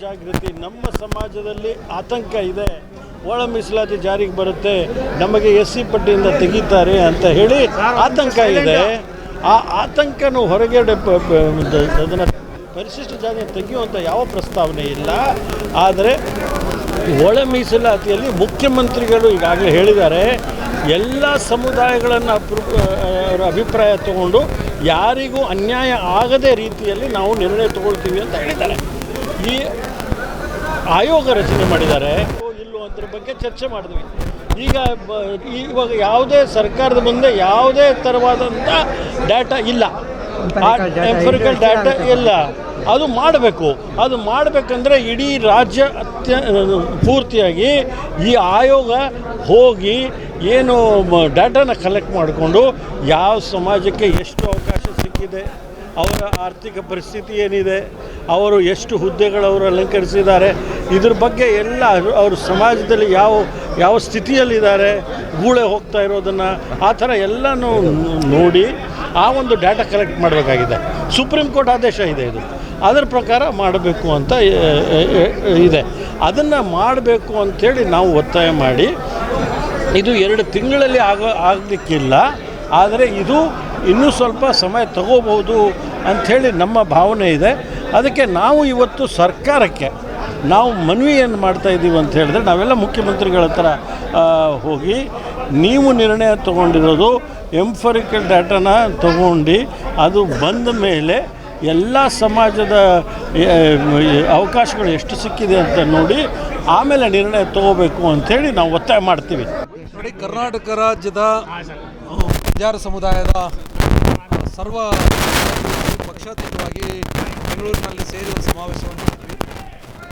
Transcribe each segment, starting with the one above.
ಜಾಗೃತಿ ನಮ್ಮ ಸಮಾಜದಲ್ಲಿ ಆತಂಕ ಇದೆ. ಒಳ ಮೀಸಲಾತಿ ಜಾರಿಗೆ ಬರುತ್ತೆ. ನಮಗೆ ಎಸ್ ಸಿ ಪಟ್ಟಿಯಿಂದ ತೆಗಿತಾರೆ ಅಂತ ಹೇಳಿ ಆತಂಕ ಇದೆ. ಆ ಆತಂಕನು ಪ- ಅದನ್ನು ಪರಿಶಿಷ್ಟ ಜಾತಿ ತೆಗೆಯುವಂಥ ಯಾವ ಪ್ರಸ್ತಾವನೆ ಇಲ್ಲ. ಆದರೆ ಒಳ ಮೀಸಲಾತಿಯಲ್ಲಿ ಮುಖ್ಯಮಂತ್ರಿಗಳು ಈಗಾಗಲೇ ಹೇಳಿದ್ದಾರೆ. ಎಲ್ಲ ಸಮುದಾಯಗಳನ್ನು ಅವರ ಅಭಿಪ್ರಾಯ ತಗೊಂಡು ಯಾರಿಗೂ ಅನ್ಯಾಯ ಆಗದೇ ರೀತಿಯಲ್ಲಿ ನಾವು ನಿರ್ಣಯ ತಗೊಳ್ತೀವಿ ಅಂತ ಹೇಳಿದ್ದಾರೆ. ಈ ಆಯೋಗ ರಚನೆ ಮಾಡಿದ್ದಾರೆ. ಇಲ್ಲೋ ಅದ್ರ ಬಗ್ಗೆ ಚರ್ಚೆ ಮಾಡಿದ್ವಿ. ಈಗ ಇವಾಗ ಯಾವುದೇ ಸರ್ಕಾರದ ಮುಂದೆ ಯಾವುದೇ ಥರವಾದಂಥ ಡಾಟಾ ಇಲ್ಲ. ಎಂಫರಿಕಲ್ ಡಾಟಾ ಇಲ್ಲ. ಅದು ಮಾಡಬೇಕು. ಅದು ಮಾಡಬೇಕಂದ್ರೆ ಇಡೀ ರಾಜ್ಯ ಅತ್ಯ ಪೂರ್ತಿಯಾಗಿ ಈ ಆಯೋಗ ಹೋಗಿ ಏನು ಡಾಟಾನ ಕಲೆಕ್ಟ್ ಮಾಡಿಕೊಂಡು ಯಾವ ಸಮಾಜಕ್ಕೆ ಎಷ್ಟು ಅವಕಾಶ ಸಿಕ್ಕಿದೆ ಅವರ ಆರ್ಥಿಕ ಪರಿಸ್ಥಿತಿ ಏನಿದೆ, ಅವರು ಎಷ್ಟು ಹುದ್ದೆಗಳು ಅವರು ಅಲಂಕರಿಸಿದ್ದಾರೆ, ಇದ್ರ ಬಗ್ಗೆ ಎಲ್ಲ ಅವರು ಸಮಾಜದಲ್ಲಿ ಯಾವ ಯಾವ ಸ್ಥಿತಿಯಲ್ಲಿದ್ದಾರೆ, ಗೂಳೆ ಹೋಗ್ತಾ ಇರೋದನ್ನು ಆ ಥರ ಎಲ್ಲನೂ ನೋಡಿ ಆ ಒಂದು ಡಾಟಾ ಕಲೆಕ್ಟ್ ಮಾಡಬೇಕಾಗಿದೆ. ಸುಪ್ರೀಂ ಕೋರ್ಟ್ ಆದೇಶ ಇದೆ ಇದು. ಅದರ ಪ್ರಕಾರ ಮಾಡಬೇಕು ಅಂತ ಇದೆ. ಅದನ್ನು ಮಾಡಬೇಕು ಅಂಥೇಳಿ ನಾವು ಒತ್ತಾಯ ಮಾಡಿ, ಇದು ಎರಡು ತಿಂಗಳಲ್ಲಿ ಆಗ ಆಗಲಿಕ್ಕಿಲ್ಲ. ಆದರೆ ಇದು ಇನ್ನೂ ಸ್ವಲ್ಪ ಸಮಯ ತಗೋಬಹುದು ಅಂಥೇಳಿ ನಮ್ಮ ಭಾವನೆ ಇದೆ. ಅದಕ್ಕೆ ನಾವು ಇವತ್ತು ಸರ್ಕಾರಕ್ಕೆ ನಾವು ಮನವಿಯನ್ನು ಮಾಡ್ತಾ ಇದ್ದೀವಿ ಅಂತ ಹೇಳಿದ್ರೆ ನಾವೆಲ್ಲ ಮುಖ್ಯಮಂತ್ರಿಗಳ ಹತ್ರ ಹೋಗಿ ನೀವು ನಿರ್ಣಯ ತಗೊಂಡಿರೋದು ಎಂಫರಿಕಲ್ ಡಾಟಾನ ತಗೊಂಡು ಅದು ಬಂದ ಮೇಲೆ ಎಲ್ಲ ಸಮಾಜದ ಅವಕಾಶಗಳು ಎಷ್ಟು ಸಿಕ್ಕಿದೆ ಅಂತ ನೋಡಿ ಆಮೇಲೆ ನಿರ್ಣಯ ತಗೋಬೇಕು ಅಂಥೇಳಿ ನಾವು ಒತ್ತಾಯ ಮಾಡ್ತೀವಿ. ನೋಡಿ ಕರ್ನಾಟಕ ರಾಜ್ಯದ ಬಂಜಾರ ಸಮುದಾಯದ ಸರ್ವ ಪಕ್ಷಾತೀತವಾಗಿ ಬೆಂಗಳೂರಿನಲ್ಲಿ ಸೇರಿ ಒಂದು ಸಮಾವೇಶವನ್ನು ಮಾಡಿದ್ವಿ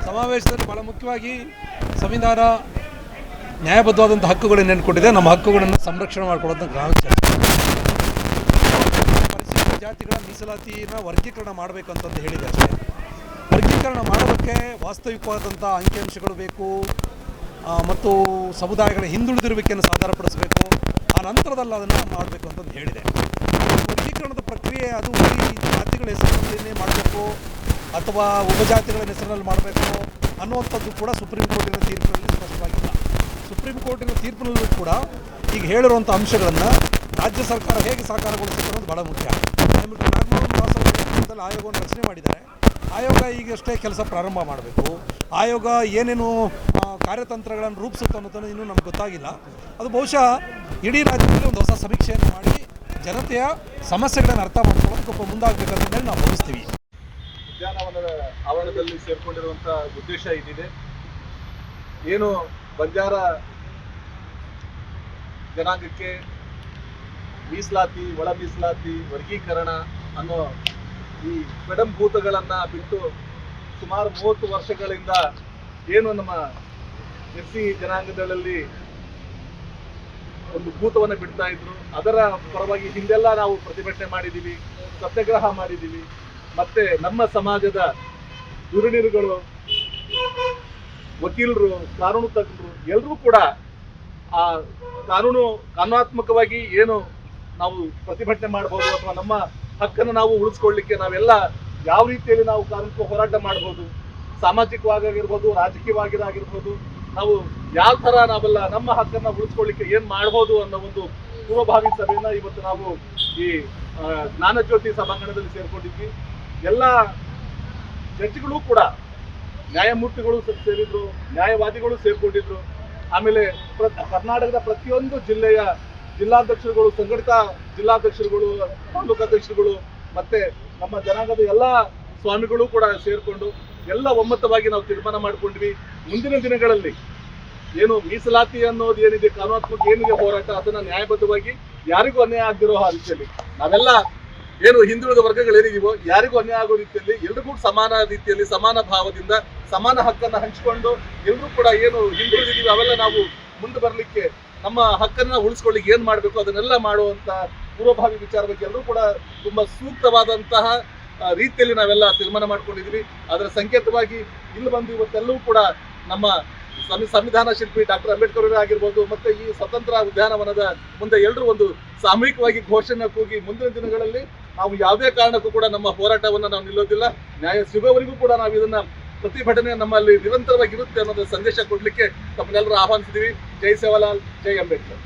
ಸಮಾವೇಶದಲ್ಲಿ ಬಹಳ ಮುಖ್ಯವಾಗಿ ಸಂವಿಧಾನ ನ್ಯಾಯಬದ್ಧವಾದಂಥ ಹಕ್ಕುಗಳನ್ನು ನೆನ್ಕೊಂಡಿದೆ ನಮ್ಮ ಹಕ್ಕುಗಳನ್ನು ಸಂರಕ್ಷಣೆ ಮಾಡಿಕೊಡೋದನ್ನು ಪರಿಶಿಷ್ಟ ಜಾತಿಗಳ ಮೀಸಲಾತಿನ ವರ್ಗೀಕರಣ ಮಾಡಬೇಕಂತಂದು ಹೇಳಿದೆ ಅಷ್ಟೇ. ವರ್ಗೀಕರಣ ಮಾಡೋದಕ್ಕೆ ವಾಸ್ತವಿಕವಾದಂಥ ಅಂಕಿಅಂಶಗಳು ಬೇಕು ಮತ್ತು ಸಮುದಾಯಗಳ ಹಿಂದುಳಿದಿರುವಿಕೆಯನ್ನು ಸಾಧಾರಪಡಿಸಬೇಕು ಆ ನಂತರದಲ್ಲಿ ಅದನ್ನು ಮಾಡಬೇಕು ಅಂತಂದು ಹೇಳಿದೆ. ವರ್ಗೀಕರಣದ ಪ್ರಕ್ರಿಯೆ, ಅದು ಜಾತಿಗಳ ಹೆಸರಿನಲ್ಲಿ ಮಾಡಬೇಕು ಅಥವಾ ಉಪಜಾತಿಗಳ ಹೆಸರಿನಲ್ಲಿ ಮಾಡಬೇಕು ಅನ್ನುವಂಥದ್ದು ಕೂಡ ಸುಪ್ರೀಂ ಕೋರ್ಟಿನ ತೀರ್ಪಿನಲ್ಲಿ ಸ್ಪಷ್ಟವಾಗಿಲ್ಲ. ಸುಪ್ರೀಂ ಕೋರ್ಟಿನ ತೀರ್ಪಿನಲ್ಲೂ ಕೂಡ ಈಗ ಹೇಳಿರುವಂಥ ಅಂಶಗಳನ್ನು ರಾಜ್ಯ ಸರ್ಕಾರ ಹೇಗೆ ಸಾಕಾರಗೊಳಿಸುತ್ತೆ ಅನ್ನೋದು ಭಾಳ ಮುಖ್ಯ. ನಮಗೆ ನಾಗಮೋಹನ್ ಆಯೋಗವನ್ನು ರಚನೆ ಮಾಡಿದ್ದಾರೆ. ಆಯೋಗ ಈಗಷ್ಟೇ ಕೆಲಸ ಪ್ರಾರಂಭ ಮಾಡಬೇಕು. ಆಯೋಗ ಏನೇನು ಕಾರ್ಯತಂತ್ರಗಳನ್ನು ರೂಪಿಸುತ್ತೆ ಅನ್ನೋದನ್ನು ಇನ್ನೂ ನಮ್ಗೆ ಗೊತ್ತಾಗಿಲ್ಲ. ಅದು ಬಹುಶಃ ಇಡೀ ರಾಜ್ಯದಲ್ಲಿ ಒಂದು ಹೊಸ ಸಮೀಕ್ಷೆಯನ್ನು ಮಾಡಿ ಜನತೆಯ ಸಮಸ್ಯೆಗಳನ್ನು ಅರ್ಥ ಮಾಡ್ಕೊಳ್ಳೋದಕ್ಕೆ ಒಬ್ಬ ಮುಂದಾಗಬೇಕಂತ ನಾವು ಭಾವಿಸ್ತೀವಿ. ಉದ್ಯಾನವನದ ಆವರಣದಲ್ಲಿ ಸೇರ್ಕೊಂಡಿರುವಂತಹ ಉದ್ದೇಶ ಇದಿದೆ. ಏನು ಬಂಜಾರ ಜನಾಂಗಕ್ಕೆ ಮೀಸಲಾತಿ, ಒಳ ಮೀಸಲಾತಿ, ವರ್ಗೀಕರಣ ಅನ್ನೋ ಈ ಭೂತಗಳನ್ನ ಬಿಟ್ಟು ಸುಮಾರು ಮೂವತ್ತು ವರ್ಷಗಳಿಂದ ಏನು ನಮ್ಮ ಎಸ್ ಜನಾಂಗಗಳಲ್ಲಿ ಒಂದು ಭೂತವನ್ನು ಬಿಡ್ತಾ ಇದ್ರು. ಅದರ ಪರವಾಗಿ ಹಿಂದೆಲ್ಲ ನಾವು ಪ್ರತಿಭಟನೆ ಮಾಡಿದ್ದೀವಿ ಸತ್ಯಾಗ್ರಹ ಮಾಡಿದ್ದೀವಿ ಮತ್ತೆ ನಮ್ಮ ಸಮಾಜದ ದುರುಣಿರುಗಳು ವಕೀಲರು ಕಾನೂನು ತಜ್ಞರು ಎಲ್ಲರೂ ಕೂಡ ಆ ಕಾನೂನು ಕಾನೂನಾತ್ಮಕವಾಗಿ ಏನು ನಾವು ಪ್ರತಿಭಟನೆ ಮಾಡಬಹುದು ಅಥವಾ ನಮ್ಮ ಹಕ್ಕನ್ನು ನಾವು ಉಳಿಸ್ಕೊಳ್ಳಿಕ್ಕೆ ನಾವೆಲ್ಲ ಯಾವ ರೀತಿಯಲ್ಲಿ ನಾವು ಕಾನೂನು ಹೋರಾಟ ಮಾಡಬಹುದು ಸಾಮಾಜಿಕವಾಗಿರ್ಬೋದು ರಾಜಕೀಯವಾಗಿರಾಗಿರ್ಬೋದು ನಾವು ಯಾವ ತರ ನಾವೆಲ್ಲ ನಮ್ಮ ಹಕ್ಕನ್ನ ಉಳಿಸ್ಕೊಳ್ಳಿಕ್ಕೆ ಏನ್ ಮಾಡ್ಬೋದು ಅನ್ನೋ ಒಂದು ಪೂರ್ವಭಾವಿ ಸಭೆಯನ್ನ ಇವತ್ತು ನಾವು ಈ ಜ್ಞಾನಜ್ಯೋತಿ ಸಭಾಂಗಣದಲ್ಲಿ ಸೇರ್ಕೊಂಡಿದ್ವಿ. ಎಲ್ಲ ಜಡ್ಜ್ಗಳು ಕೂಡ ನ್ಯಾಯಮೂರ್ತಿಗಳು ಸೇರಿದ್ರು, ನ್ಯಾಯವಾದಿಗಳು ಸೇರ್ಕೊಂಡಿದ್ರು. ಆಮೇಲೆ ಕರ್ನಾಟಕದ ಪ್ರತಿಯೊಂದು ಜಿಲ್ಲೆಯ ಜಿಲ್ಲಾಧ್ಯಕ್ಷರುಗಳು, ಸಂಘಟಿತ ಜಿಲ್ಲಾಧ್ಯಕ್ಷರುಗಳು, ತಾಲೂಕಾಧ್ಯಕ್ಷರುಗಳು, ಮತ್ತೆ ನಮ್ಮ ಜನಾಂಗದ ಎಲ್ಲ ಸ್ವಾಮಿಗಳು ಕೂಡ ಸೇರ್ಕೊಂಡು ಎಲ್ಲ ಒಮ್ಮತವಾಗಿ ನಾವು ತೀರ್ಮಾನ ಮಾಡ್ಕೊಂಡ್ವಿ. ಮುಂದಿನ ದಿನಗಳಲ್ಲಿ ಏನು ಮೀಸಲಾತಿ ಅನ್ನೋದು ಏನಿದೆ, ಕಾನೂನಾತ್ಮಕ ಏನಿದೆ ಹೋರಾಟ, ಅದನ್ನ ನ್ಯಾಯಬದ್ಧವಾಗಿ ಯಾರಿಗೂ ಅನ್ಯಾಯ ಆಗದಿರೋ ಆ ರೀತಿಯಲ್ಲಿ ನಾವೆಲ್ಲ ಏನು ಹಿಂದುಳಿದ ವರ್ಗಗಳೇನಿದೀವೋ ಯಾರಿಗೂ ಅನ್ಯಾಯ ಆಗೋ ರೀತಿಯಲ್ಲಿ ಎಲ್ರಿಗೂ ಸಮಾನ ರೀತಿಯಲ್ಲಿ, ಸಮಾನ ಭಾವದಿಂದ, ಸಮಾನ ಹಕ್ಕನ್ನ ಹಂಚಿಕೊಂಡು ಎಲ್ರೂ ಕೂಡ ಏನು ಹಿಂದುಳಿದಿದೀವಿ ಅವೆಲ್ಲ ನಾವು ಮುಂದೆ ಬರಲಿಕ್ಕೆ ನಮ್ಮ ಹಕ್ಕನ್ನ ಉಳಿಸ್ಕೊಳ್ಳಿಕ್ಕೆ ಏನ್ ಮಾಡಬೇಕು, ಅದನ್ನೆಲ್ಲ ಮಾಡುವಂತ ಪೂರ್ವಭಾವಿ ವಿಚಾರ ಬಗ್ಗೆ ಎಲ್ಲರೂ ಕೂಡ ತುಂಬಾ ಸೂಕ್ತವಾದಂತಹ ರೀತಿಯಲ್ಲಿ ನಾವೆಲ್ಲ ತೀರ್ಮಾನ ಮಾಡ್ಕೊಂಡಿದ್ವಿ. ಅದರ ಸಂಕೇತವಾಗಿ ಇಲ್ಲಿ ಬಂದು ಇವತ್ತೆಲ್ಲವೂ ಕೂಡ ನಮ್ಮ ಸಂವಿಧಾನ ಶಿಲ್ಪಿ ಡಾಕ್ಟರ್ ಅಂಬೇಡ್ಕರ್ ಅವರೇ ಆಗಿರ್ಬೋದು, ಮತ್ತೆ ಈ ಸ್ವತಂತ್ರ ಉದ್ಯಾನವನದ ಮುಂದೆ ಎಲ್ಲರೂ ಒಂದು ಸಾಮೂಹಿಕವಾಗಿ ಘೋಷಣೆ ಕೂಗಿ ಮುಂದಿನ ದಿನಗಳಲ್ಲಿ ನಾವು ಯಾವುದೇ ಕಾರಣಕ್ಕೂ ಕೂಡ ನಮ್ಮ ಹೋರಾಟವನ್ನು ನಾವು ನಿಲ್ಲೋದಿಲ್ಲ. ನ್ಯಾಯ ಸಿಗೋವರೆಗೂ ಕೂಡ ನಾವು ಇದನ್ನ ಪ್ರತಿಭಟನೆ ನಮ್ಮಲ್ಲಿ ನಿರಂತರವಾಗಿ ಇರುತ್ತೆ ಅನ್ನೋದು ಸಂದೇಶ ಕೊಡಲಿಕ್ಕೆ ತಮ್ಮನ್ನೆಲ್ಲರೂ ಆಹ್ವಾನಿಸಿದ್ದೀವಿ ಜೈ ಸೇವಾಲಾಲ್, ಜೈ ಅಂಬೇಡ್ಕರ್.